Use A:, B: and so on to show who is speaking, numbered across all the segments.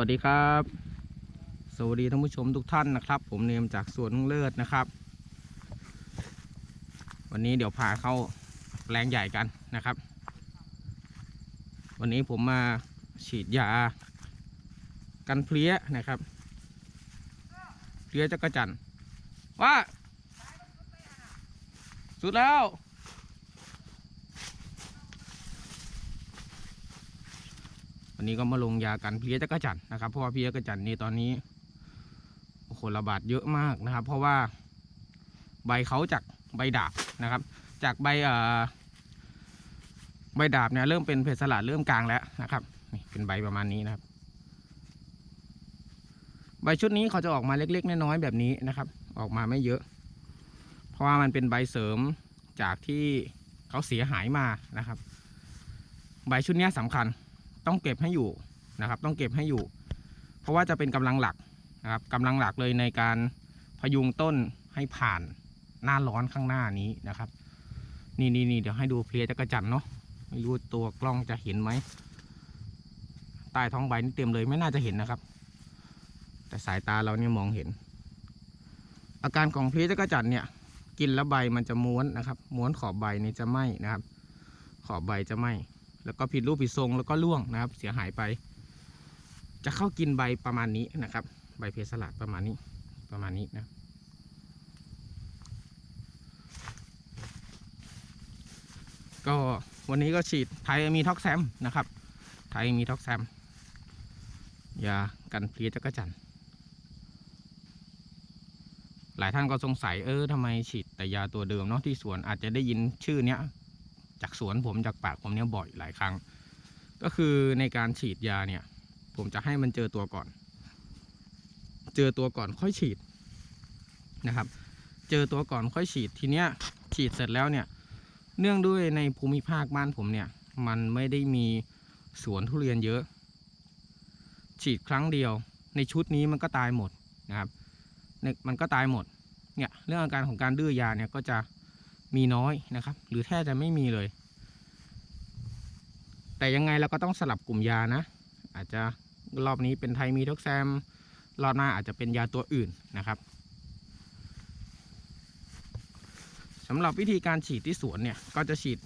A: วัสดีครับ สวัสดีท่านผู้ชมทุกท่านนะครับ ผมเนมจากสวนลุงเลิศนะครับ วันนี้เดี๋ยวพาเข้าแปลงใหญ่กันนะครับ วันนี้ผมมาฉีดยา กันเพลี้ยนะครับ เพลี้ยจักระจันว่าสุดแล้ว วันนี้ก็มาลงยากันเพลี้ยจักรจันนะครับ เพราะว่าเพลี้ยจักรจันนี่ตอนนี้โอ้โหระบาดเยอะมากนะครับ เพราะว่าใบเขาจากใบดาบนะครับ จากใบอ่อใบดาบเนี่ยเริ่มเป็นเพศสลัดเริ่มกลางแล้วนะครับนี่เป็นใบประมาณนี้นะครับ ใบชุดนี้เขาจะออกมาเล็ก ๆ น้อยๆแบบนี้นะครับ ออกมาไม่เยอะ เพราะว่ามันเป็นใบเสริมจากที่เขาเสียหายมานะครับ ใบชุดนี้สำคัญ ต้องเก็บให้อยู่นะครับ ต้องเก็บให้อยู่ เพราะว่าจะเป็นกำลังหลักนะครับกำลังหลักเลยในการพยุงต้นให้ผ่านหน้าร้อนข้างหน้านี้นะครับ นี่นี่นี่เดี๋ยวให้ดูเพลียจักระจันเนาะไม่รู้ตัวกล้องจะเห็นไหมใต้ท้องใบนี่เต็มเลยไม่น่าจะเห็นนะครับ แต่สายตาเราเนี่ยมองเห็น อาการของเพลียจักระจันเนี่ย กินแล้วใบมันจะม้วนนะครับ ม้วนขอบใบนี่จะไหมนะครับ ขอบใบจะไหม แล้วก็ผิดรูปผิดทรงแล้วก็ร่วงนะครับ เสียหายไป จะเข้ากินใบประมาณนี้นะครับ ใบเพสลัดประมาณนี้ประมาณนี้นะก็วันนี้ก็ฉีดไทยมีท็อกแซมนะครับ ไทยมีท็อกแซมยากันเพลี้ยจักรจันหลายท่านก็สงสัยเออทำไมฉีดแต่ยาตัวเดิมเนาะที่สวนอาจจะได้ยินชื่อเนี้ย จากสวนผมจากปากผมเนี่ยบ่อยหลายครั้ง ก็คือในการฉีดยาเนี่ย ผมจะให้มันเจอตัวก่อน เจอตัวก่อนค่อยฉีดนะครับ เจอตัวก่อนค่อยฉีดทีเนี้ยฉีดเสร็จแล้วเนี่ย เนื่องด้วยในภูมิภาคบ้านผมเนี่ย มันไม่ได้มีสวนทุเรียนเยอะ ฉีดครั้งเดียว ในชุดนี้มันก็ตายหมดนะครับมันก็ตายหมดเนี่ยเรื่องอาการของการดื้อยาเนี่ยก็จะ มีน้อยนะครับ หรือแทบจะไม่มีเลย แต่ยังไงเราก็ต้องสลับกลุ่มยานะ อาจจะรอบนี้เป็นไทมีท็อกแซมรอบหน้าอาจจะเป็นยาตัวอื่นนะครับสำหรับวิธีการฉีดที่สวนเนี่ยก็จะฉีด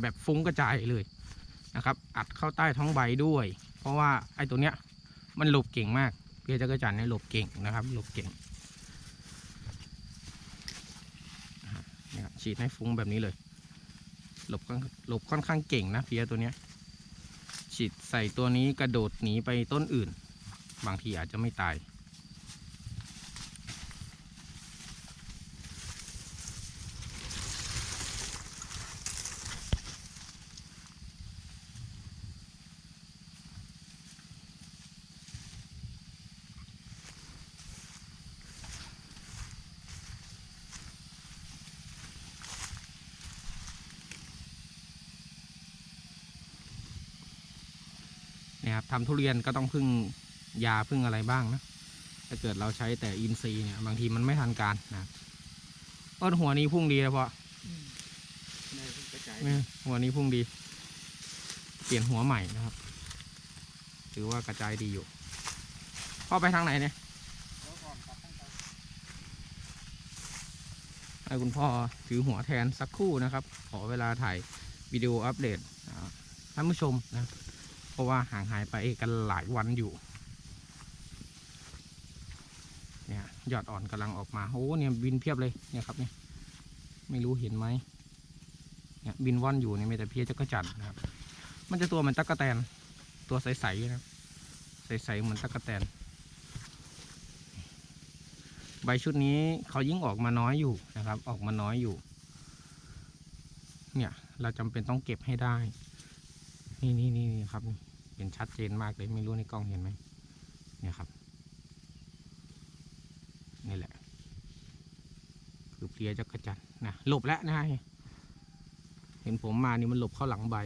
A: แบบฟุ้งกระจายเลยนะครับ อัดเข้าใต้ท้องใบด้วย เพราะว่าไอ้ตัวเนี้ยมันหลบเก่งมากเพียจักรจันทร์เนี่ยหลบเก่งนะครับหลบเก่ง เนี่ยครับ ฉีดให้ฟุ้งแบบนี้เลย หลบหลบค่อนข้างเก่งนะเพียตัวเนี้ย ฉีดใส่ตัวนี้กระโดดหนีไปต้นอื่น บางทีอาจจะไม่ตาย นี่ยครับทำทุเรียนก็ต้องพึ่งยาพึ่งอะไรบ้างนะถ้าเกิดเราใช้แต่อินทรีย์เนี่ยบางทีมันไม่ทันการนะครับต้นหัวนี้พุ่งดีนะเพราะ
B: ในเพิ่งกระจาย
A: เนี่ยหัวนี้พุ่งดี เปลี่ยนหัวใหม่นะครับ ถือว่ากระจายดีอยู่พ่อไปทางไหนเนี่ย
B: แล้วก่อนตัดตั้งแต่
A: ให้คุณพ่อถือหัวแทนสักครู่นะครับ ขอเวลาถ่ายวิดีโออัปเดตอ่าท่านผู้ชมนะเพ ราะว่าห่างหายไปกันหลายวันอยู่ เนี่ยยอดอ่อนกำลังออกมา โอ้เนี่ยบินเพียบเลยเนี่ยครับเนี่ยไม่รู้เห็นไหมเนี่ยบินว่อนอยู่เนี่ยมีแต่เพียจักรจันนะครับ มันจะตัวเหมือนตั๊กแตน ตัวใสๆนะใสๆเหมือนตั๊กแตน ใบชุดนี้เขายิ่งออกมาน้อยอยู่นะครับ ออกมาน้อยอยู่ เนี่ยเราจำเป็นต้องเก็บให้ได้ นี่นี่นี่นี่ครับ เห็นชัดเจนมากเลยไม่รู้ในกล้องเห็นไหมเนี่ยครับนี่แหละ คือเพลียจักรจันนะหลบแล้วนะฮะเห็นผมมานี่มันหลบเข้าหลังใบ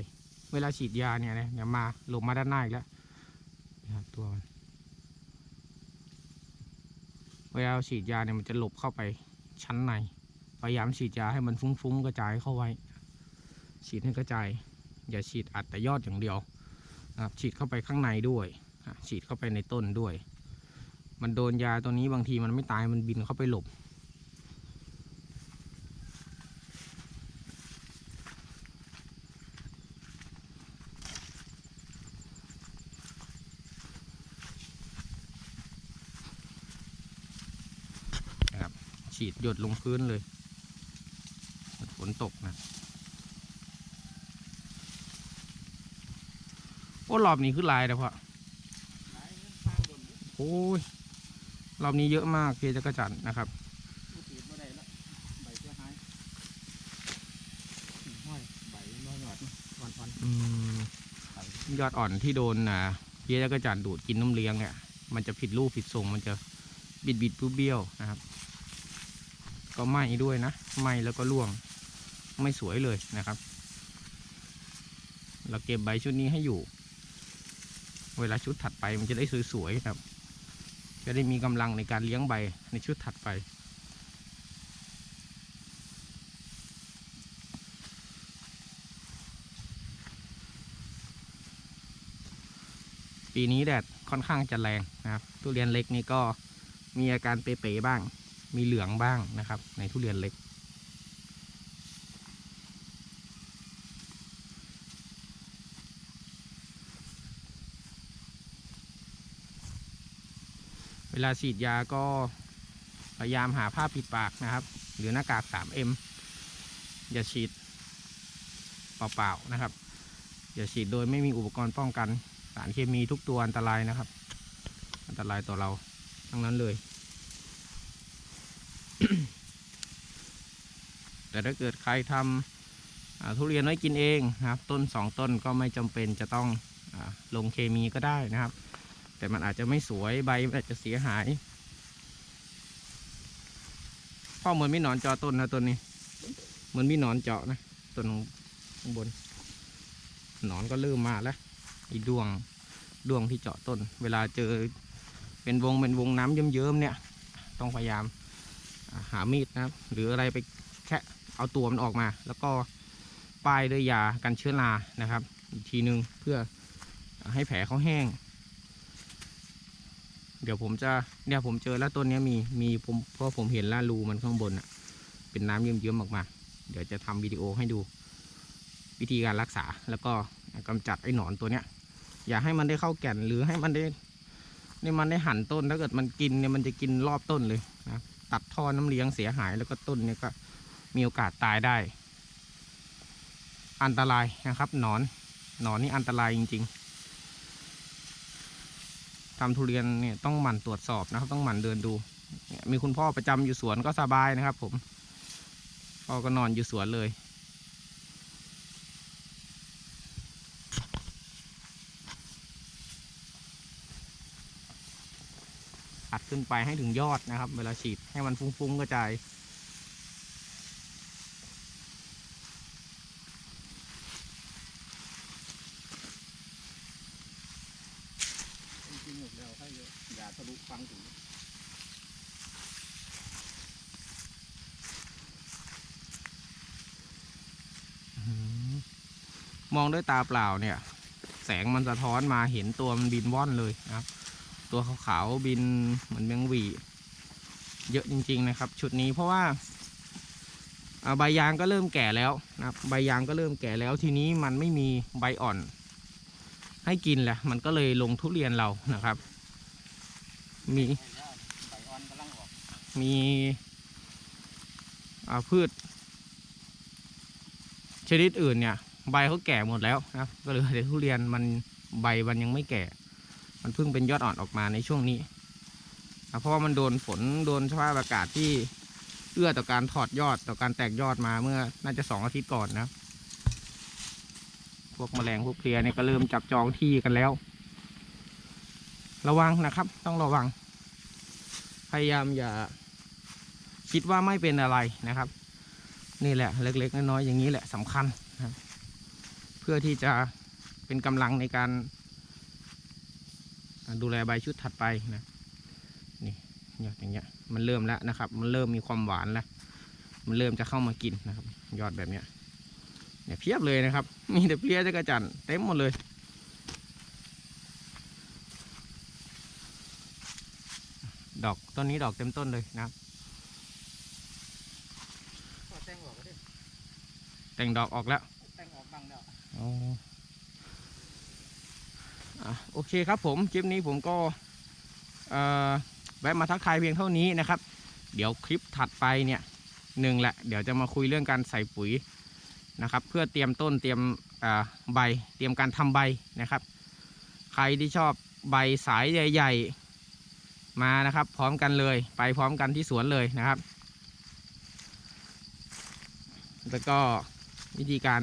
A: เวลาฉีดยาเนี่ยนะเนี่ยมาหลบมาด้านหน้าอีกแล้วนะครับตัวมันเวลาฉีดยาเนี่ยมันจะหลบเข้าไปชั้นในพยายามฉีดยาให้มันฟุ้งๆกระจายเข้าไว้ ฉีดให้กระจาย อย่าฉีดอัดแต่ยอดอย่างเดียว ฉีดเข้าไปข้างในด้วยฉีดเข้าไปในต้นด้วย มันโดนยาตัวนี้บางทีมันไม่ตายมันบินเข้าไปหลบ ฉีดหยดลงพื้นเลย ฝนตกนะ อ้รอบนี้ขึ้นลายแล้วพ่อโอ้ยรอบนี้เยอะมากเพจักรจันนะครับ
B: ยอดอ่อน
A: ที่โดนอ่าเพจักรจันดูดกินน้ำเลี้ยงเนี่ยมันจะผิดรูปผิดทรงมันจะบิดบิดๆเบี้ยวนะครับ ก็ไหม้ด้วยนะไหม้แล้วก็ร่วงไม่สวยเลยนะครับ เราเก็บใบชุดนี้ให้อยู่ เวลาชุดถัดไปมันจะได้สวยๆครับ จะได้มีกำลังในการเลี้ยงใบในชุดถัดไป ปีนี้แดดค่อนข้างจะแรงนะครับทุเรียนเล็กนี่ก็มีอาการเป๋ๆบ้าง มีเหลืองบ้างนะครับ ในทุเรียนเล็ก เวลาฉีดยาก็พยายามหาผ้าปิดปากนะครับ หรือหน้ากาก 3M อย่าฉีดเปล่าๆนะครับ อย่าฉีดโดยไม่มีอุปกรณ์ป้องกัน สารเคมีทุกตัวอันตรายนะครับ อันตรายต่อเราทั้งนั้นเลย แต่ถ้าเกิดใครทำทุเรียนไว้กินเองนะครับ ต้นสองต้นก็ไม่จำเป็นจะต้องอลงเคมีก็ได้นะครับ แต่มันอาจจะไม่สวยใบมันอาจจะเสียหายพ่อเหมือนมีหนอนเจาะต้นนะต้นนี้ เหมือนมีหนอนเจาะนะต้นข้างบน หนอนก็เริ่มมาแล้วอีดวงดวงที่เจาะต้น เวลาเจอเป็นวงเป็นวงน้ำเยิ้มๆเนี่ย ต้องพยายามหามีดนะครับ หรืออะไรไปแค่เอาตัวมันออกมา แล้วก็ป้ายด้วยยากันเชื้อรานะครับ อีกทีนึงเพื่อให้แผลเขาแห้ง เดี๋ยวผมจะเนี่ยผมเจอแล้วต้นนี้มีมีผมเพราะผมเห็นล้วรูมันข้างบนอะเป็นน้ำเยิ้มๆออกมาเดี๋ยวจะทำวิดีโอให้ดู วิธีการรักษาแล้วก็กำจัดไอ้หนอนตัวเนี้ย อย่าให้มันได้เข้าแก่นหรือให้มันได้นี่มันได้หั่นต้นถ้าเกิดมันกินเนี่ยมันจะกินรอบต้นเลยนะตัดท่อน้ำเลี้ยงเสียหายแล้วก็ต้นเนี่ยก็มีโอกาสตายได้ อันตรายนะครับหนอนหนอนนี่อันตรายจริง ๆ ทำทุเรียนเนี่ยต้องหมั่นตรวจสอบนะครับ ต้องหมั่นเดินดู มีคุณพ่อประจำอยู่สวนก็สบายนะครับ ผมพ่อก็นอนอยู่สวนเลยอัดขึ้นไปให้ถึงยอดนะครับ เวลาฉีดให้มันฟุ้งๆกระจาย
B: จริงๆ หมดแล้วให้ยาทะลุฟังถึง
A: มองด้วยตาเปล่าเนี่ย แสงมันสะท้อนมาเห็นตัวมันบินว่อนเลยนะครับ ตัวขาวๆบินเหมือนแมงวีเยอะจริง ๆ นะครับ ชุดนี้เพราะว่าอ่าใบยางก็เริ่มแก่แล้วนะครับ ใบยางก็เริ่มแก่แล้วทีนี้มันไม่มีใบอ่อน ให้กินแหละมันก็เลยลงทุเรียนเรานะครับ มีมีอาพืช ชนิดอื่นเนี่ย ใบเขาแก่หมดแล้วนะก็เหลยแต่ทุเรียนมันใบมันยังไม่แก่ มันเพิ่งเป็นยอดอ่อนออกมาในช่วงนี้เพราะว่ามันโดนฝนโดนสภาพอากาศที่เอื้อต่อการถอดยอดต่อการแตกยอดมาเมื่อน่าจะสองอาทิตย์ก่อนนะครับ วกแมลงพวกเพลียเนี่ยก็เริ่มจับจองที่กันแล้ว ระวังนะครับ ต้องระวัง พยายามอย่าคิดว่าไม่เป็นอะไรนะครับ นี่แหละ เล็ก ๆ น้อยๆอย่างนี้แหละสำคัญนะเพื่อที่จะเป็นกำลังในการ ดูแลใบชุดถัดไปนะนี่ยอดอย่างเงี้ยมันเริ่มแล้วนะครับ มันเริ่มมีความหวานแล้ว มันเริ่มจะเข้ามากินนะครับ ยอดแบบเนี้ย เนี่ยเพียบเลยนะครับ มีแต่เพลี้ยจักรจันทร์เต็มหมดเลย ดอกต้นนี้ดอกเต็มต้นเลยนะครับ
B: ก็แต่งออกก็ได้
A: แต่งดอกออกแล้ว
B: แต่งออกบ้างแล้ว
A: อ๋ออะโอเคครับผมคลิปนี้ผมก็เอ่อแวะมาทักทายเพียงเท่านี้นะครับ เดี๋ยวคลิปถัดไปเนี่ยหนึ่งแหละ เดี๋ยวจะมาคุยเรื่องการใส่ปุ๋ย นะครับ เพื่อเตรียมต้นเตรียมใบ เตรียมการทำใบนะครับ ใครที่ชอบใบสายใหญ่ ๆ มานะครับ พร้อมกันเลย ไปพร้อมกันที่สวนเลยนะครับ แล้วก็วิธีการ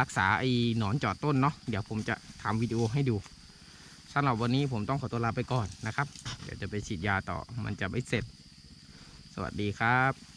A: รักษาไอ้หนอนเจอดต้นเนาะเดี๋ยวผมจะทำวิดีโอให้ดูสำหรับวันนี้ผมต้องขอตัวลาไปก่อนนะครับ เดี๋ยวจะไปฉีดยาต่อมันจะไม่เสร็จ สวัสดีครับ